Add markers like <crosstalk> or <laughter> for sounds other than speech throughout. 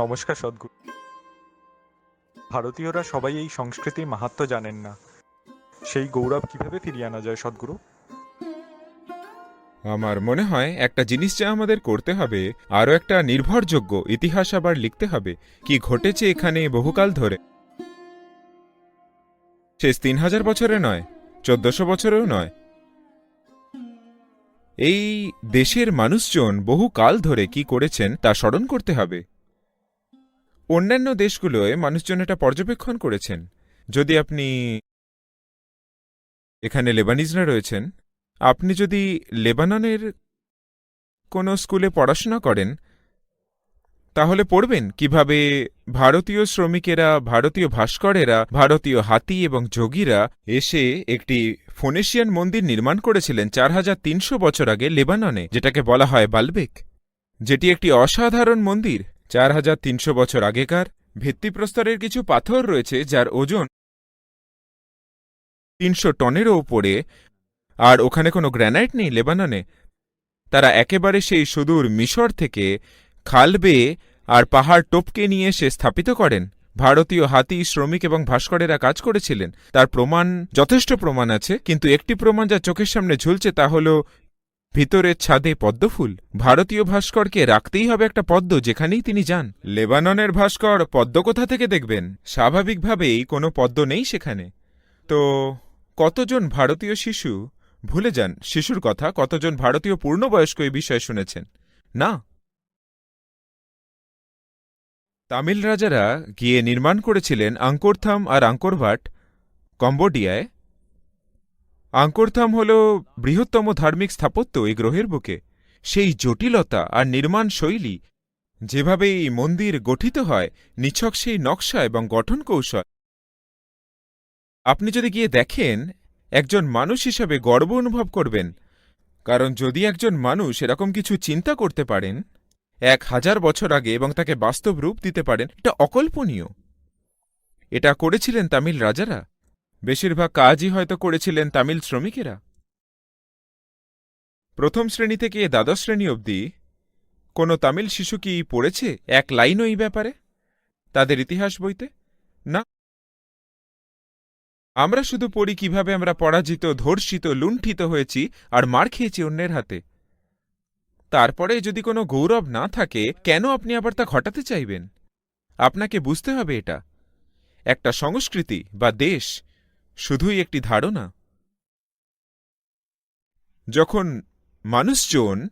নমস্কার সদ্গুরু ভারতীয়রা সবাই এই সংস্কৃতির মাহাত্ম জানেন না। সেই গৌরব কীভাবে ফিরিয়ে আনা যায় সদ্গুরু? আমার মনে হয় একটা জিনিস যা আমাদের করতে হবে, আরও একটা নির্ভরযোগ্য ইতিহাস আবার লিখতে হবে। কি ঘটেছে এখানে বহুকাল ধরে? শেষ তিন হাজার বছরে নয়, চোদ্দশো বছরেও নয়। এই দেশের মানুষজন বহু কাল ধরে কি করেছেন তা স্মরণ করতে হবে। অন্যান্য দেশগুলোয় মানুষজন এটা পর্যবেক্ষণ করেছেন। যদি আপনি এখানে লেবানিজরা রয়েছেন, আপনি যদি লেবাননের কোনো স্কুলে পড়াশোনা করেন, তাহলে পড়বেন কীভাবে ভারতীয় শ্রমিকেরা, ভারতীয় ভাস্করেরা, ভারতীয় হাতি এবং যোগীরা এসে একটি ফোনেশিয়ান মন্দির নির্মাণ করেছিলেন চার হাজার তিনশো বছর আগে লেবাননে, যেটাকে বলা হয় বালবেক। যেটি একটি অসাধারণ মন্দির। চার হাজার তিনশো বছর আগেকার ভিত্তিপ্রস্তরের কিছু পাথর রয়েছে যার ওজন তিনশো টনেরও ওপরে আর ওখানে কোনো গ্র্যানাইট নেই লেবাননে। তারা একেবারে সেই সুদূর মিশর থেকে খাল বেয়ে আর পাহাড় টোপকে নিয়ে এসে স্থাপিত করেন। ভারতীয় হাতি, শ্রমিক এবং ভাস্করেরা কাজ করেছিলেন। তার প্রমাণ, যথেষ্ট প্রমাণ আছে, কিন্তু একটি প্রমাণ যা চোখের সামনে ঝুলছে তা হল ভিতরের ছাদে পদ্মফুল। ভারতীয় ভাস্করকে রাখতেই হবে একটা পদ্ম যেখানেই তিনি যান। লেবাননের ভাস্কর পদ্ম কোথা থেকে দেখবেন? স্বাভাবিকভাবেই কোনো পদ্ম নেই সেখানে। তো, কতজন ভারতীয় শিশু? ভুলে যান, শিশুর কথা, কতজন ভারতীয় পূর্ণবয়স্ক এই বিষয়ে শুনেছেন? না। তামিল রাজারা গিয়ে নির্মাণ করেছিলেন আঙ্কোরথাম আর আঙ্কোরভাট কম্বোডিয়ায়। আঙ্কোরথাম হল বৃহত্তম ধার্মিক স্থাপত্য এই গ্রহের বুকে। সেই জটিলতা আর নির্মাণ শৈলী, যেভাবে এই মন্দির গঠিত হয়, নিছক সেই নকশা এবং গঠন কৌশল। আপনি যদি গিয়ে দেখেন, একজন মানুষ হিসাবে গর্ব অনুভব করবেন। কারণ যদি একজন মানুষ এরকম কিছু চিন্তা করতে পারেন, এক হাজার বছর আগে এবং তাকে বাস্তব রূপ দিতে পারেন, এটা অকল্পনীয়। এটা করেছিলেন তামিল রাজারা। বেশিরভাগ কাজই হয়তো করেছিলেন তামিল শ্রমিকেরা। প্রথম শ্রেণি থেকে দ্বাদশ শ্রেণি অবধি কোনো তামিল শিশু কি পড়েছে? এক লাইনও এই ব্যাপারে? তাদের ইতিহাস বইতে? না। আমরা শুধু পড়ি কীভাবে আমরা পরাজিত, ধর্ষিত, লুণ্ঠিত হয়েছি আর মার খেয়েছি অন্যের হাতে। তারপরে যদি কোনো গৌরব না থাকে, কেন আপনি আবার তা ঘটাতে চাইবেন? আপনাকে বুঝতে হবে এটা। একটা সংস্কৃতি বা দেশ শুধুই একটি ধারণা। যখন মানুষজন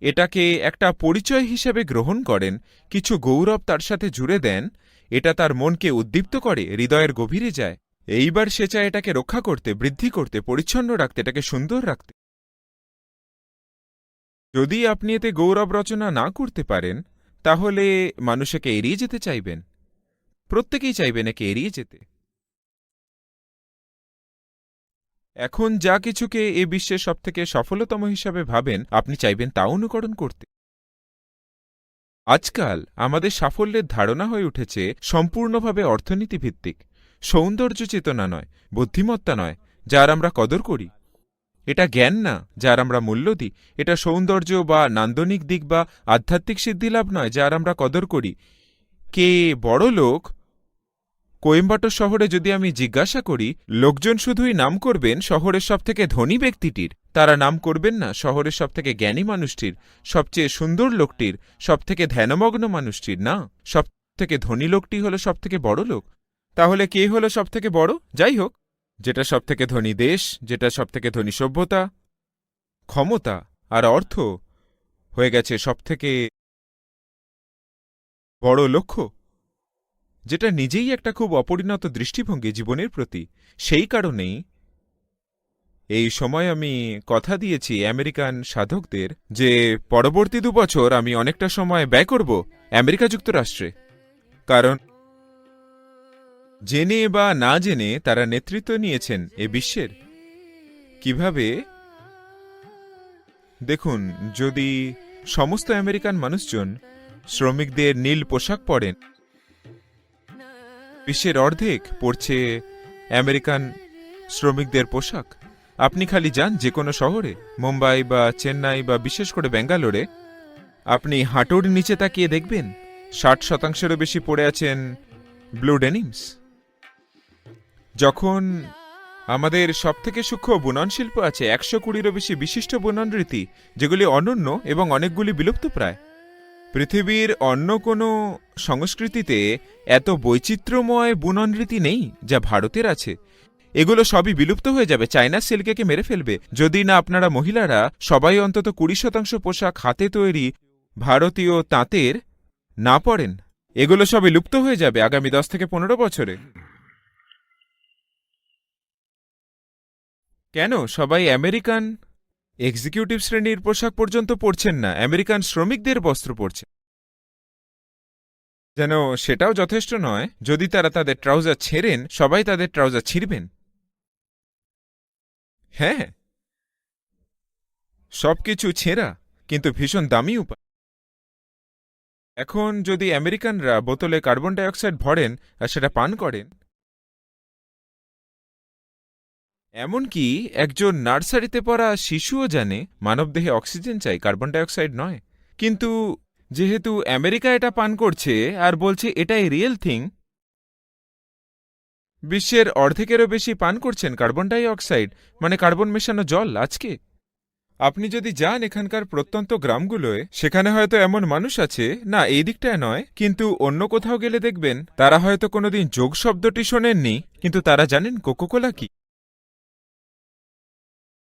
এটাকে একটা পরিচয় হিসেবে গ্রহণ করেন, কিছু গৌরব তার সাথে জুড়ে দেন, এটা তার মনকে উদ্দীপ্ত করে, হৃদয়ের গভীরে যায়। এইবার সে চায় এটাকে রক্ষা করতে, বৃদ্ধি করতে, পরিচ্ছন্ন রাখতে, এটাকে সুন্দর রাখতে। যদি আপনি এতে গৌরব রচনা না করতে পারেন, তাহলে মানুষকে এড়িয়ে যেতে চাইবেন। প্রত্যেকেই চাইবেন একে এড়িয়ে যেতে। এখন যা কিছুকে এ বিশ্বের সবথেকে সফলতম হিসাবে ভাবেন, আপনি চাইবেন তা অনুকরণ করতে। আজকাল আমাদের সাফল্যের ধারণা হয়ে উঠেছে সম্পূর্ণভাবে অর্থনীতিভিত্তিক। সৌন্দর্য চেতনা নয়, বুদ্ধিমত্তা নয়, যার আমরা কদর করি। এটা জ্ঞান না, যার আমরা মূল্য দিই। এটা সৌন্দর্য বা নান্দনিক দিক বা আধ্যাত্মিক সিদ্ধিলাভ নয়, যার আমরা কদর করি। কে বড় লোক কোয়েম্বাটোর শহরে যদি আমি জিজ্ঞাসা করি, লোকজন শুধুই নাম করবেন শহরের সবথেকে ধনী ব্যক্তিটির। তারা নাম করবেন না শহরের সবথেকে জ্ঞানী মানুষটির, সবচেয়ে সুন্দর লোকটির, সবথেকে ধ্যানমগ্ন মানুষটির, না? সবথেকে ধনী লোকটি হলো সবথেকে বড় লোক। তাহলে কে হলো সবথেকে বড়? যাই হোক, যেটা সবথেকে ধনী দেশ, যেটা সবথেকে ধনী সভ্যতা, ক্ষমতা আর অর্থ হয়ে গেছে সবথেকে বড় লক্ষ্য। যেটা নিজেই একটা খুব অপরিণত দৃষ্টিভঙ্গি জীবনের প্রতি। সেই কারণেই এই সময় আমি কথা দিয়েছি আমেরিকান সাধকদের যে পরবর্তী দুবছর আমি অনেকটা সময় ব্যয় করব আমেরিকা যুক্তরাষ্ট্রে। কারণ জেনে বা না জেনে তারা নেতৃত্ব নিয়েছেন এ বিশ্বের। কীভাবে? দেখুন, যদি সমস্ত আমেরিকান মানুষজন শ্রমিকদের নীল পোশাক পরেন বিশ্বের অর্ধেক পড়ছে আমেরিকান শ্রমিকদের পোশাক। আপনি খালি যান যে কোনো শহরে, মুম্বাই বা চেন্নাই বা বিশেষ করে ব্যাঙ্গালোরে। আপনি হাঁটুর নিচে তাকিয়ে দেখবেন, ষাট শতাংশেরও বেশি পড়ে আছেন ব্লু ডেনিমস। যখন আমাদের সবথেকে সূক্ষ্ম বুনন শিল্প আছে, একশো কুড়িরও বেশি বিশিষ্ট বুনন রীতি, যেগুলি অনন্য এবং অনেকগুলি বিলুপ্তপ্রায়। পৃথিবীর অন্য কোনো সংস্কৃতিতে এত বৈচিত্র্যময় বুনন রীতি নেই যা ভারতের আছে। এগুলো সবই বিলুপ্ত হয়ে যাবে, চায়না সিল্কেকে মেরে ফেলবে। যদি না আপনারা মহিলারা সবাই অন্তত কুড়ি শতাংশ পোশাক হাতে তৈরি ভারতীয় তাঁতের না পড়েন এগুলো সবই লুপ্ত হয়ে যাবে আগামী দশ থেকে পনেরো বছরে। কেন সবাই আমেরিকান এক্সিকিউটিভ শ্রেণির পোশাক পর্যন্ত পরছেন না, আমেরিকান শ্রমিকদের বস্ত্র পরছে। যেন সেটাও যথেষ্ট নয়, যদি তারা তাদের ট্রাউজার ছেড়েন, সবাই তাদের ট্রাউজার ছিঁড়বেন। হ্যাঁ। সবকিছু ছেঁড়া, কিন্তু ভীষণ দামি উপায়। এখন যদি আমেরিকানরা বোতলে কার্বন ডাইঅক্সাইড ভরেন আর সেটা পান করেন এমনকি একজন নার্সারিতে পড়া শিশুও জানে মানবদেহে অক্সিজেন চাই, কার্বন ডাইঅক্সাইড নয়। কিন্তু যেহেতু আমেরিকা এটা পান করছে আর বলছে এটাই রিয়েল থিং, বিশ্বের অর্ধেকেরও বেশি পান করছেন কার্বন ডাইঅক্সাইড মানে কার্বন মেশানো জল আজকে। আপনি যদি যান এখানকার প্রত্যন্ত গ্রামগুলোয়, সেখানে হয়তো এমন মানুষ আছে, না, এই দিকটায় নয়, কিন্তু অন্য কোথাও গেলে দেখবেন, তারা হয়তো কোনোদিন যোগ শব্দটি শোনেননি, কিন্তু তারা জানেন কোকোকোলা কি।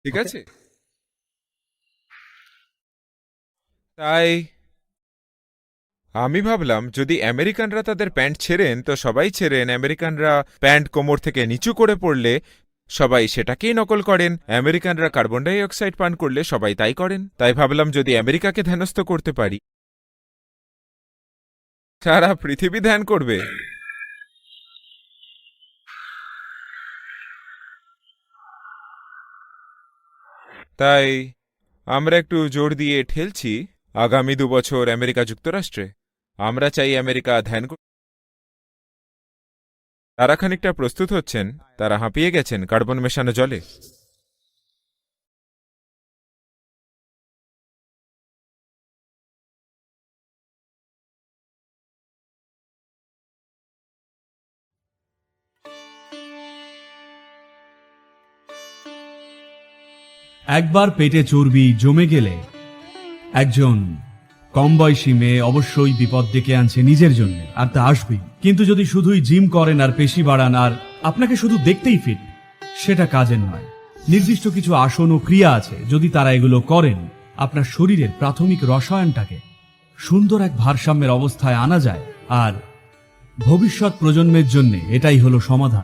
ঠিক আছে? তাই আমি ভাবলাম যদি আমেরিকানরা তাদের প্যান্ট ছেড়েন তো সবাই ছেড়েন। আমেরিকানরা প্যান্ট কোমর থেকে নিচু করে পড়লে সবাই সেটাকেই নকল করেন। আমেরিকানরা কার্বন ডাই অক্সাইড পান করলে সবাই তাই করেন। তাই ভাবলাম যদি আমেরিকাকে ধ্যানস্থ করতে পারি। সারা পৃথিবী ধ্যান করবে। তাই আমরা একটু জোর দিয়ে ঠেলছি আগামী দুবছর আমেরিকা যুক্তরাষ্ট্রে। আমরা চাই আমেরিকা ধ্যান তারা খানিকটা প্রস্তুত হচ্ছেন, তারা হাঁপিয়ে গেছেন কার্বন মেশানো জলে। একবার পেটে চর্বি জমে গেলে একজন কম বয়সী মেয়ে অবশ্যই বিপদ ডেকে আনছে নিজের জন্য, আর তা আসবেই। কিন্তু যদি শুধুই জিম করেন আর পেশি বাড়ান, আর আপনাকে শুধু দেখতেই ফিট সেটা কাজের নয়। নির্দিষ্ট কিছু আসন ও ক্রিয়া আছে, যদি তারা এগুলো করেন, আপনার শরীরের প্রাথমিক রসায়নটাকে সুন্দর এক ভারসাম্যের অবস্থায় আনা যায়, আর ভবিষ্যৎ প্রজন্মের জন্য এটাই হলো সমাধান।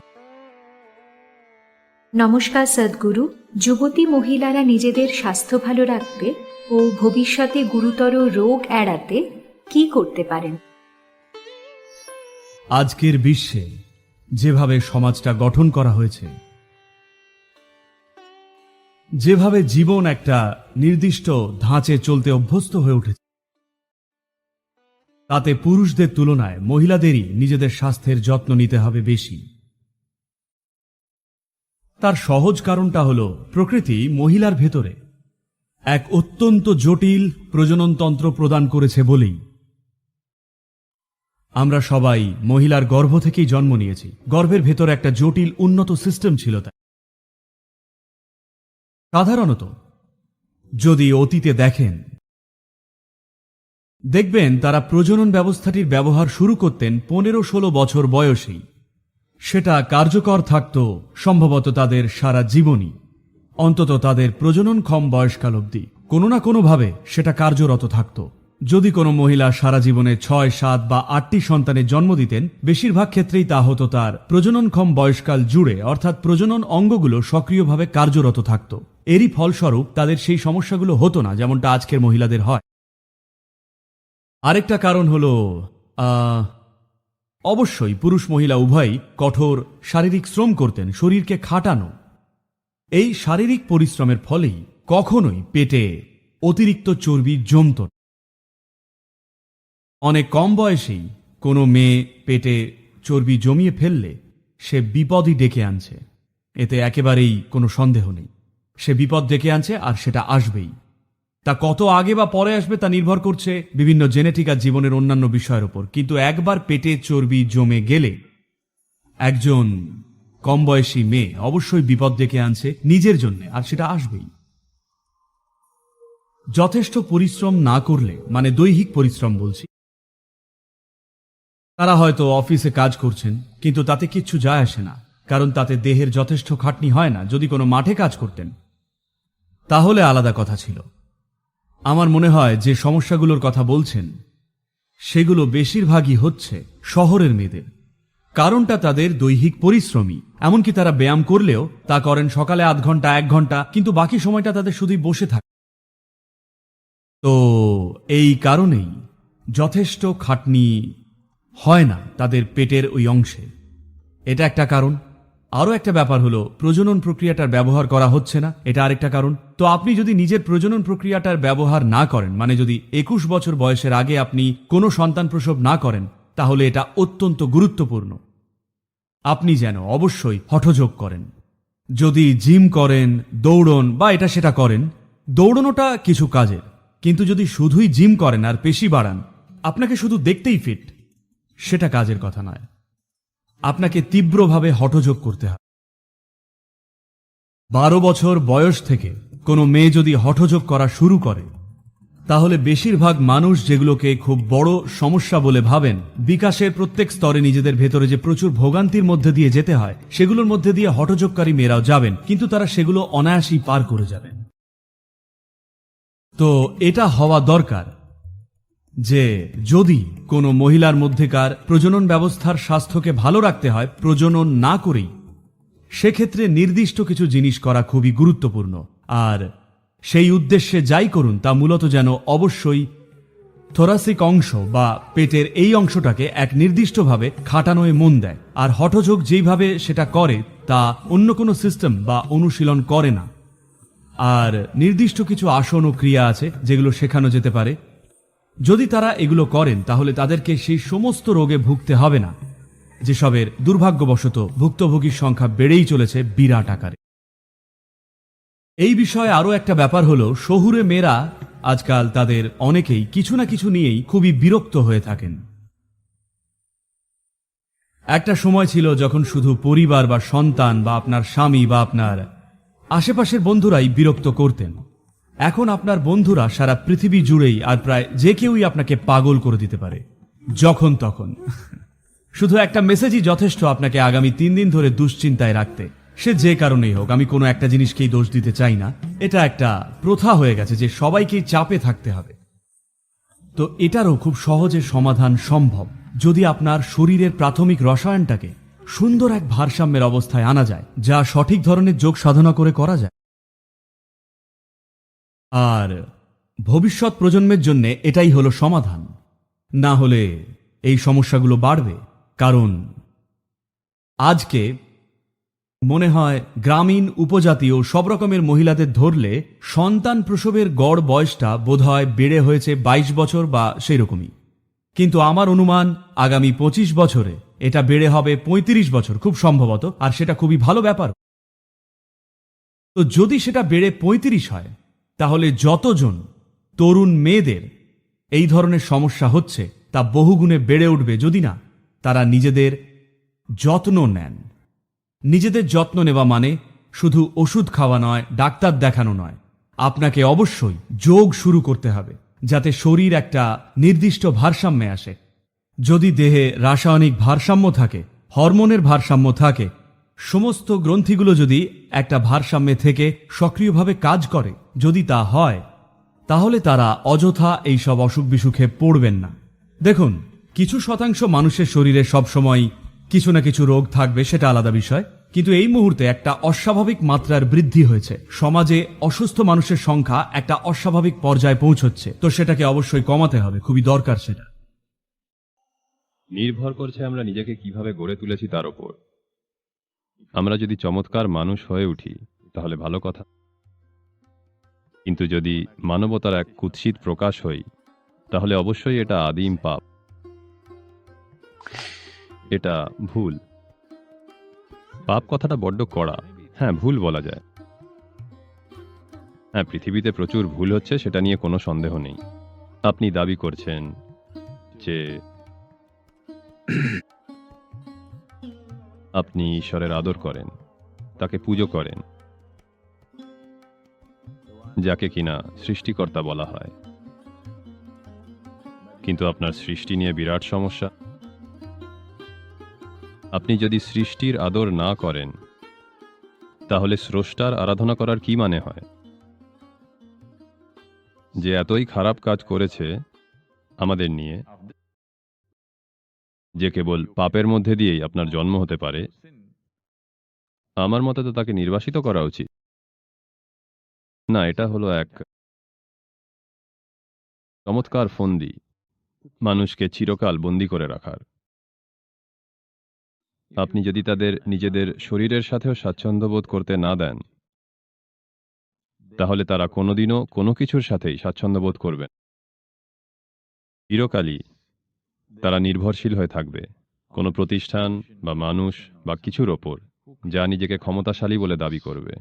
নমস্কার সদ্গুরু। যুবতী মহিলারা নিজেদের স্বাস্থ্য ভালো রাখতে ও ভবিষ্যতে গুরুতর রোগ এড়াতে কি করতে পারেন? আজকের বিশ্বে যেভাবে সমাজটা গঠন করা হয়েছে, যেভাবে জীবন একটা নির্দিষ্ট ধাঁচে চলতে অভ্যস্ত হয়ে উঠেছে, তাতে পুরুষদের তুলনায় মহিলাদেরই নিজেদের স্বাস্থ্যের যত্ন নিতে হবে বেশি। তার সহজ কারণটা হল প্রকৃতি মহিলার ভেতরে। এক অত্যন্ত জটিল প্রজননতন্ত্র প্রদান করেছে বলেই। আমরা সবাই মহিলার গর্ভ থেকেই জন্ম নিয়েছি। গর্ভের ভেতর একটা জটিল উন্নত সিস্টেম ছিল তাই সাধারণত, যদি অতীতে দেখেন, দেখবেন তারা প্রজনন ব্যবস্থাটির ব্যবহার শুরু করতেন পনেরো ষোলো বছর বয়সেই। সেটা কার্যকর থাকত সম্ভবত তাদের সারা জীবনই। অন্তত তাদের প্রজননক্ষম বয়সকাল অবধি। কোনো না কোনোভাবে সেটা কার্যরত থাকত। যদি কোনো মহিলা সারা জীবনে ছয়, সাত বা আটটি সন্তানের জন্ম দিতেন, বেশিরভাগ ক্ষেত্রেই তা হতো তার প্রজননক্ষম বয়সকাল জুড়ে, অর্থাৎ প্রজনন অঙ্গগুলো সক্রিয়ভাবে কার্যরত থাকত। এরই ফলস্বরূপ তাদের সেই সমস্যাগুলো হতো না, যেমনটা আজকের মহিলাদের হয়। আরেকটা কারণ হলো অবশ্যই পুরুষ মহিলা উভয়ই কঠোর শারীরিক শ্রম করতেন, শরীরকে খাটানো। এই শারীরিক পরিশ্রমের ফলেই কখনোই পেটে অতিরিক্ত চর্বি জমত। অনেক কম বয়সেই কোনো মেয়ে পেটে চর্বি জমিয়ে ফেললে সে বিপদই ডেকে আনছে। এতে একেবারেই কোনো সন্দেহ নেই। সে বিপদ ডেকে আনছে আর সেটা আসবেই। তা কত আগে বা পরে আসবে তা নির্ভর করছে বিভিন্ন জেনেটিক আর জীবনের অন্যান্য বিষয়ের উপর। কিন্তু একবার পেটে চর্বি জমে গেলে একজন কম বয়সী মেয়ে অবশ্যই বিপদ ডেকে আনছে নিজের জন্য, আর সেটা আসবেই। যথেষ্ট পরিশ্রম না করলে মানে দৈহিক পরিশ্রম বলছি, তারা হয়তো অফিসে কাজ করছেন, কিন্তু তাতে কিচ্ছু যায় আসে না, কারণ তাতে দেহের যথেষ্ট খাটনি হয় না। যদি কোনো মাঠে কাজ করতেন, তাহলে আলাদা কথা ছিল। আমার মনে হয় যে সমস্যাগুলোর কথা বলছেন, সেগুলো বেশিরভাগই হচ্ছে শহরের মেয়েদের। কারণটা তাদের দৈহিক পরিশ্রমী এমনকি তারা ব্যায়াম করলেও তা করেন সকালে আধ ঘণ্টা, এক ঘণ্টা, কিন্তু বাকি সময়টা তাদের শুধুই বসে থাকে। তো এই কারণেই যথেষ্ট খাটনি হয় না তাদের পেটের ওই অংশে। এটা একটা কারণ। আরও একটা ব্যাপার হলো, প্রজনন প্রক্রিয়াটার ব্যবহার করা হচ্ছে না। এটা আরেকটা কারণ। তো আপনি যদি নিজের প্রজনন প্রক্রিয়াটার ব্যবহার না করেন মানে যদি একুশ বছর বয়সের আগে আপনি কোনো সন্তান প্রসব না করেন, তাহলে এটা অত্যন্ত গুরুত্বপূর্ণ। আপনি যেন অবশ্যই হঠযোগ করেন। যদি জিম করেন, দৌড়ন, বা এটা সেটা করেন, দৌড়নোটা কিছু কাজের। কিন্তু যদি শুধুই জিম করেন আর পেশি বাড়ান, আপনাকে শুধু দেখতেই ফিট সেটা কাজের কথা নয়। আপনাকে তীব্রভাবে হঠযোগ করতে হবে। বারো বছর বয়স থেকে কোনো মেয়ে যদি হঠযোগ করা শুরু করে, তাহলে বেশিরভাগ মানুষ যেগুলোকে খুব বড় সমস্যা বলে ভাবেন, বিকাশের প্রত্যেক স্তরে নিজেদের ভেতরে যে প্রচুর ভোগান্তির মধ্যে দিয়ে যেতে হয়, সেগুলোর মধ্যে দিয়ে হঠযোগকারী মেয়েরাও যাবেন, কিন্তু তারা সেগুলো অনায়াসেই পার করে যাবেন। তো এটা হওয়া দরকার। যে যদি কোনো মহিলার মধ্যেকার প্রজনন ব্যবস্থার স্বাস্থ্যকে ভালো রাখতে হয়, প্রজনন না করেই, সেক্ষেত্রে নির্দিষ্ট কিছু জিনিস করা খুবই গুরুত্বপূর্ণ। আর সেই উদ্দেশ্যে যাই করুন, তা মূলত যেন অবশ্যই থোরাসিক অংশ বা পেটের এই অংশটাকে এক নির্দিষ্টভাবে খাটানোয় মন দেয়। আর হঠযোগ যেইভাবে সেটা করে, তা অন্য কোনো সিস্টেম বা অনুশীলন করে না। আর নির্দিষ্ট কিছু আসন ও ক্রিয়া আছে, যেগুলো শেখানো যেতে পারে। যদি তারা এগুলো করেন, তাহলে তাদেরকে সেই সমস্ত রোগে ভুগতে হবে না। যেসবের দুর্ভাগ্যবশত ভুক্তভোগীর সংখ্যা বেড়েই চলেছে বিরাট আকারে। এই বিষয়ে আরও একটা ব্যাপার হলো, শহুরে মেয়েরা আজকাল তাদের অনেকেই কিছু না কিছু নিয়েই খুবই বিরক্ত হয়ে থাকেন। একটা সময় ছিল যখন শুধু পরিবার বা সন্তান বা আপনার স্বামী বা আপনার আশেপাশের বন্ধুরাই বিরক্ত করতেন। এখন আপনার বন্ধুরা সারা পৃথিবী জুড়েই আর প্রায় যে কেউই আপনাকে পাগল করে দিতে পারে। যখন তখন। শুধু একটা মেসেজই যথেষ্ট আপনাকে আগামী তিন দিন ধরে দুশ্চিন্তায় রাখতে। সে যে কারণেই হোক, আমি কোনো একটা জিনিসকেই দোষ দিতে চাই না। এটা একটা প্রথা হয়ে গেছে যে সবাইকেই চাপে থাকতে হবে। তো এটারও খুব সহজে সমাধান সম্ভব যদি আপনার শরীরের প্রাথমিক রসায়নটাকে সুন্দর এক ভারসাম্যের অবস্থায় আনা যায়, যা সঠিক ধরনের যোগ সাধনা করে করা যায়। আর ভবিষ্যৎ প্রজন্মের জন্য এটাই হলো সমাধান। না হলে এই সমস্যাগুলো বাড়বে, কারণ আজকে মনে হয় গ্রামীণ উপজাতি ও সব রকমের মহিলাদের ধরলে সন্তান প্রসবের গড় বয়সটা বোধহয় বেড়ে হয়েছে ২২ বছর বা সেই রকমই কিন্তু আমার অনুমান, আগামী ২৫ বছরে এটা বেড়ে হবে ৩৫ বছর, খুব সম্ভবত, আর সেটা খুবই ভালো ব্যাপার। তো যদি সেটা বেড়ে ৩৫ হয় তাহলে যতজন তরুণ মেয়েদের এই ধরনের সমস্যা হচ্ছে, তা বহুগুণে বেড়ে উঠবে যদি না, তারা নিজেদের যত্ন নেন। নিজেদের যত্ন নেওয়া মানে শুধু ওষুধ খাওয়া নয়, ডাক্তার দেখানো নয়। আপনাকে অবশ্যই যোগ শুরু করতে হবে, যাতে শরীর একটা নির্দিষ্ট ভারসাম্যে আসে। যদি দেহে রাসায়নিক ভারসাম্য থাকে, হরমোনের ভারসাম্য থাকে সমস্ত গ্রন্থিগুলো যদি একটা ভারসাম্যে থেকে সক্রিয়ভাবে কাজ করে, যদি তা হয়, তাহলে তারা অযথা এই সব অসুখ বিসুখে পড়বেন না। দেখুন, কিছু শতাংশ মানুষের শরীরে সবসময় কিছু না কিছু রোগ থাকবে, সেটা আলাদা বিষয়। কিন্তু এই মুহূর্তে একটা অস্বাভাবিক মাত্রার বৃদ্ধি হয়েছে। সমাজে অসুস্থ মানুষের সংখ্যা একটা অস্বাভাবিক পর্যায়ে পৌঁছচ্ছে। তো সেটাকে অবশ্যই কমাতে হবে, খুবই দরকার সেটা। নির্ভর করছে আমরা নিজেকে কীভাবে গড়ে তুলেছি তার ওপর আমরা যদি চমৎকার মানুষ হয়ে উঠি, তাহলে ভালো কথা। কিন্তু যদি মানবতার এক কুৎসিত প্রকাশ হই, তাহলে অবশ্যই এটা আদিম পাপ। এটা ভুল। পাপ কথাটা বড্ড কড়া। হ্যাঁ ভুল বলা যায়। হ্যাঁ পৃথিবীতে প্রচুর ভুল হচ্ছে, সেটা নিয়ে কোনো সন্দেহ নেই। আপনি দাবি করছেন যে আপনি ঈশ্বরের আদর করেন, তাকে পুজো করেন, যাকে কিনা সৃষ্টিকর্তা বলা হয়। কিন্তু আপনার সৃষ্টি নিয়ে বিরাট সমস্যা। আপনি যদি সৃষ্টির আদর না করেন, তাহলে স্রষ্টার আরাধনা করার কি মানে হয়? যে এতই খারাপ কাজ করেছে আমাদের নিয়ে যে কেবল পাপের মধ্যে দিয়েই আপনার জন্ম হতে পারে, আমার মতে তো তাকে নির্বাসিত করা উচিত। না, এটা হলো এক চমৎকার ফন্দি, মানুষকে চিরকাল বন্দি করে রাখার। আপনি যদি তাদের নিজেদের শরীরের সাথেও স্বাচ্ছন্দ্য বোধ করতে না দেন, তাহলে তারা কোনোদিনও কোনো কিছুর সাথেই স্বাচ্ছন্দ্য বোধ করবেন চিরকালই তারা নির্ভরশীল হয়ে থাকবে। কোনো প্রতিষ্ঠান বা মানুষ বা কিছুর ওপর, যা নিজেকে ক্ষমতাশালী বলে দাবি করবে।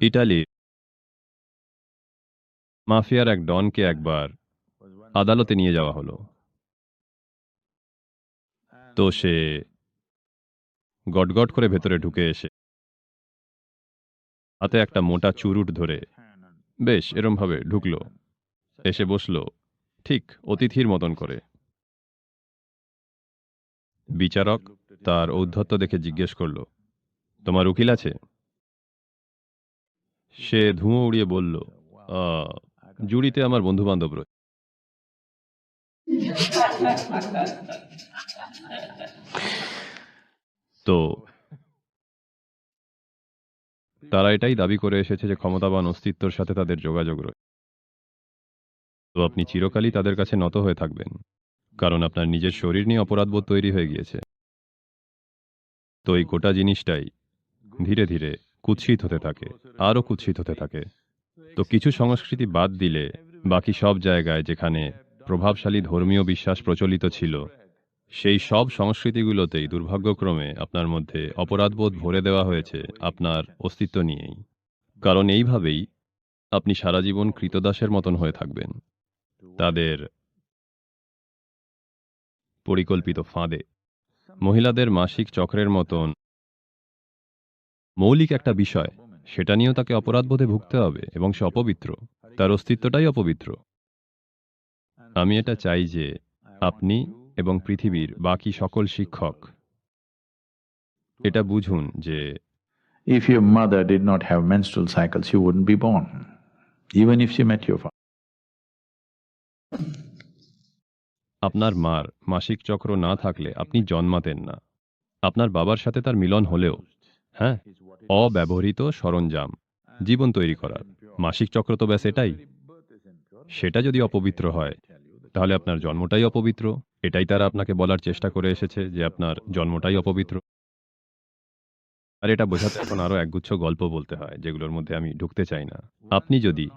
ইটালি মাফিয়ার এক ডনকে একবার আদালতে নিয়ে যাওয়া হলো। তো সে গটগট করে ভেতরে ঢুকে এসে হাতে একটা মোটা চুরুট ধরে বেশ এরমভাবে ঢুকলো। এসে বসল ঠিক অতিথির মতন করে। বিচারক তার ঔদ্ধত্য দেখে জিজ্ঞেস করল তোমার উকিল আছে? সে ধুঁয়ো উড়িয়ে বলল "আহ, জুড়িতে আমার বন্ধু বান্ধব রয়েছে <laughs> তো তারা এটাই দাবি করে এসেছে যে ক্ষমতাবান অস্তিত্বর সাথে তাদের যোগাযোগ রয়েছে তো আপনি চিরকালই তাদের কাছে নত হয়ে থাকবেন, কারণ আপনার নিজের শরীর নিয়ে অপরাধবোধ তৈরি হয়ে গিয়েছে। তো এই গোটা জিনিসটাই ধীরে ধীরে কুৎসিত হতে থাকে, আরও কুৎসিত হতে থাকে। তো কিছু সংস্কৃতি বাদ দিলে বাকি সব জায়গায় যেখানে প্রভাবশালী ধর্মীয় বিশ্বাস প্রচলিত ছিল, সেই সব সংস্কৃতিগুলোতেই দুর্ভাগ্যক্রমে আপনার মধ্যে অপরাধবোধ ভরে দেওয়া হয়েছে আপনার অস্তিত্ব নিয়েই। কারণ এইভাবেই আপনি সারা জীবন কৃতদাসের মতন হয়ে থাকবেন। তাদের পরিকল্পিত ফাঁদে। মহিলাদের মাসিক চক্রের মতন মৌলিক একটা বিষয় সেটা নিয়েও তাকে অপরাধবোধে ভুগতে হবে এবং সে অপবিত্র। তার অস্তিত্বটাই অপবিত্র। আমি এটা চাই যে আপনি এবং পৃথিবীর বাকি সকল শিক্ষক এটা বুঝুন যে If your mother did not have menstrual cycles, you wouldn't be born, even if she met your father. আপনার মার মাসিক চক্র না থাকলে আপনি জন্মাতেন না। আপনার বাবার সাথে তার মিলন হলেও হ্যাঁ? অব্যবহৃত সরঞ্জাম, জীবন তৈরি করার। মাসিক চক্র তো ব্যাস এটাই। সেটা যদি অপবিত্র হয়, তাহলে আপনার জন্মটাই অপবিত্র। এটাই তারা আপনাকে বলার চেষ্টা করে এসেছে যে আপনার জন্মটাই অপবিত্র। আর এটা বোঝাতে এখন আরও একগুচ্ছ গল্প বলতে হয়, যেগুলোর মধ্যে আমি ঢুকতে চাই না। আপনি যদি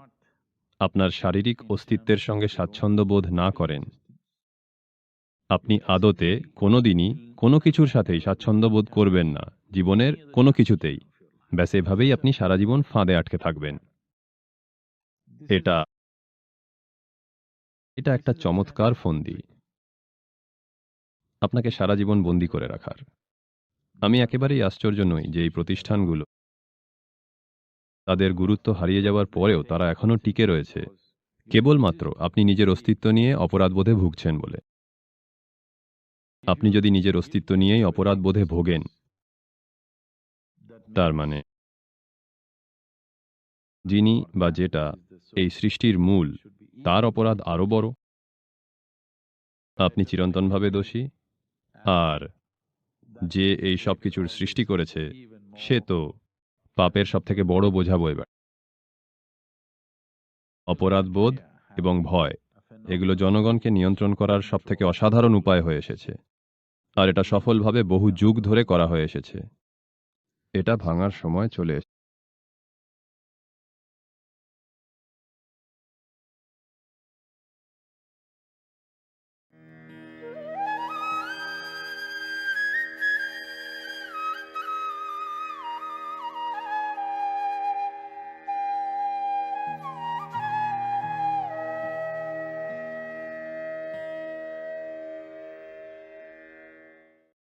আপনার শারীরিক অস্তিত্বের সঙ্গে স্বাচ্ছন্দ্য বোধ না করেন। আপনি আদতে কোনোদিনই কোনো কিছুর সাথেই স্বাচ্ছন্দ্য বোধ করবেন না, জীবনের কোনো কিছুতেই। ব্যাস, এভাবেই আপনি সারা জীবন ফাঁদে আটকে থাকবেন। এটা এটা একটা চমৎকার ফন্দি। আপনাকে সারা জীবন বন্দি করে রাখার। আমি একেবারেই আশ্চর্য নই যে এই প্রতিষ্ঠানগুলো তাদের গুরুত্ব হারিয়ে যাওয়ার পরেও তারা এখনও টিকে রয়েছে। কেবলমাত্র আপনি নিজের অস্তিত্ব নিয়ে অপরাধবোধে ভুগছেন বলে। আপনি যদি নিজের অস্তিত্ব নিয়েই অপরাধ বোধে ভোগেন, তার মানে যিনি বা যেটা এই সৃষ্টির মূল, তার অপরাধ আরও বড়। আপনি চিরন্তনভাবে দোষী, আর যে এই সব কিছুর সৃষ্টি করেছে, সে তো পাপের সব থেকে বড় বোঝা এবার। অপরাধ বোধ এবং ভয়, এগুলো জনগণকে নিয়ন্ত্রণ করার সব থেকে অসাধারণ উপায় হয়ে এসেছে। আর এটা সফলভাবে বহু যুগ ধরে করা হয়ে এসেছে। এটা ভাঙার সময় চলে এসেছে।